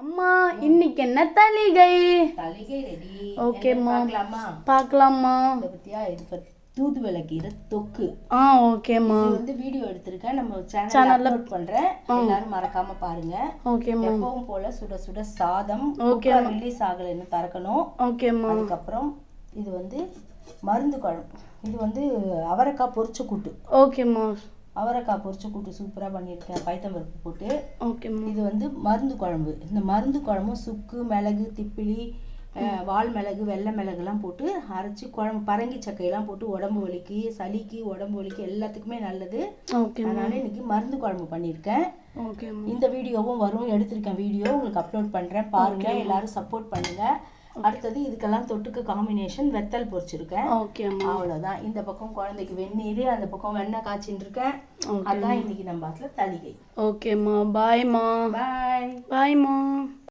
அம்மா இன்னைக்கு என்ன தலிகை தலிகை ரெடி ஓகேம்மா. பார்க்கலாமா? பத்தியா இது பத்தி தூதுவளை கீரை தொக்கு. ஆ ஓகேம்மா இது வந்து வீடியோ எடுத்திருக்கேன். நம்ம சேனல்ல அப்லோட் பண்றேன். எல்லாரும் மறக்காம பாருங்க. ஓகேம்மா எப்பவும் போல சுட சுட சாதம். குக்கர் ரிலீஸ் ஆகலைன்னு திறக்கணும். ஓகேம்மா அதுக்கப்புறம் இது வந்து மருந்து குழம்பு. இது வந்து அவரைக்காய் பொரிச்ச கூட்டு. ஓகேம்மா அவரைக்காய் பொரிச்ச கூட்டு சூப்பரா பண்ணியிருக்கேன் பைத்தம்பருப்பு போட்டு. ஓகேம்மா இது வந்து மருந்து குழம்பு. இந்த மருந்து குழம்பும் சுக்கு மிளகு திப்பிலி வால் மிளகு வெள்ளை மிளகுலாம் போட்டு அரைச்சி குழம்பு பரங்கி சக்கையெல்லாம் போட்டு உடம்பு வலிக்கு சளிக்கு உடம்பு வலிக்கு எல்லாத்துக்குமே நல்லது. அதனால இன்னைக்கு மருந்து குழம்பு பண்ணியிருக்கேன். இந்த வீடியோவும் வரும் எடுத்திருக்கேன் வீடியோ. உங்களுக்கு அப்லோட் பண்றேன். பாருங்க. எல்லாரும் சப்போர்ட் பண்ணுங்க. அடுத்தது இதுக்கெல்லாம் தொட்டுக்க காம்பினேஷன் வெத்தல் பொரிச்சிருக்கேன். ஓகேம்மா அவ்வளவுதான். இந்த பக்கம் குழந்தைக்கு வெந்நீர் அந்த பக்கம் வெண்ணெய் காய்ச்சின்னு இருக்கேன். அதான் இன்னைக்கு நம்ம பாத்துல தலிகை ஓகேம்மா பாய்மா பாய் பாய்மா